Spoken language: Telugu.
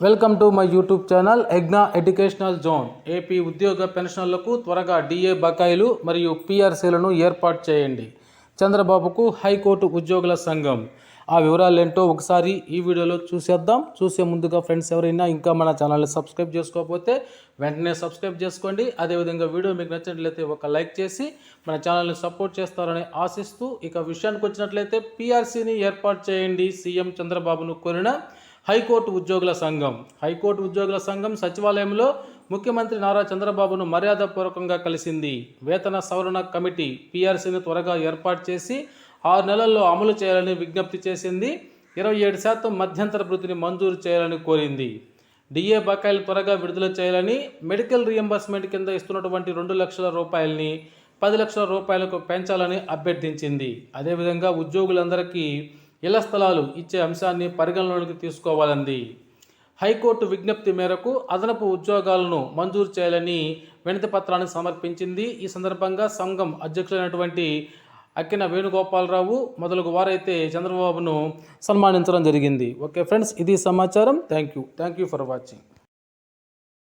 Welcome to my YouTube channel ఎగ్నా educational zone. AP ఉద్యోగ పెన్షన్లకు త్వరగా డిఏ బకాయిలు మరియు పిఆర్సీలను ఏర్పాటు చేయండి. చంద్రబాబుకు హైకోర్టు ఉద్యోగుల సంఘం. ఆ వివరాలు ఏంటో ఒకసారి ఈ వీడియోలో చూసేద్దాం. చూసే ముందుగా ఫ్రెండ్స్ ఎవరైనా ఇంకా మన ఛానల్ని సబ్స్క్రైబ్ చేసుకోకపోతే వెంటనే సబ్స్క్రైబ్ చేసుకోండి. అదేవిధంగా వీడియో మీకు నచ్చినట్లయితే ఒక లైక్ చేసి మన ఛానల్ని సపోర్ట్ చేస్తారని ఆశిస్తూ ఇక విషయానికి వచ్చినట్లయితే పిఆర్సీని ఏర్పాటు చేయండి. సీఎం చంద్రబాబును కోరిన హైకోర్టు ఉద్యోగుల సంఘం. హైకోర్టు ఉద్యోగుల సంఘం సచివాలయంలో ముఖ్యమంత్రి నారా చంద్రబాబును మర్యాదపూర్వకంగా కలిసింది. వేతన సవరణ కమిటీ పీఆర్సీని త్వరగా ఏర్పాటు చేసి ఆరు నెలల్లో అమలు చేయాలని విజ్ఞప్తి చేసింది. ఇరవై ఏడు శాతం మధ్యంతర వృత్తిని మంజూరు చేయాలని కోరింది. డిఏ బకాయిలు త్వరగా విడుదల చేయాలని మెడికల్ రియంబర్స్మెంట్ కింద ఇస్తున్నటువంటి రెండు లక్షల రూపాయలని పది లక్షల రూపాయలకు పెంచాలని అభ్యర్థించింది. అదేవిధంగా ఉద్యోగులందరికీ ఇళ్ళ స్థలాలు ఇచ్చే అంశాన్ని పరిగణలోకి తీసుకోవాలంది. హైకోర్టు విజ్ఞప్తి మేరకు అదనపు ఉద్యోగాలను మంజూరు చేయాలని వినతి పత్రాన్ని సమర్పించింది. ఈ సందర్భంగా సంఘం అధ్యక్షులైనటువంటి అక్కిన వేణుగోపాలరావు మొదలగు వారైతే చంద్రబాబును సన్మానించడం జరిగింది. ఓకే ఫ్రెండ్స్ ఇది సమాచారం. Thank you. Thank you for watching.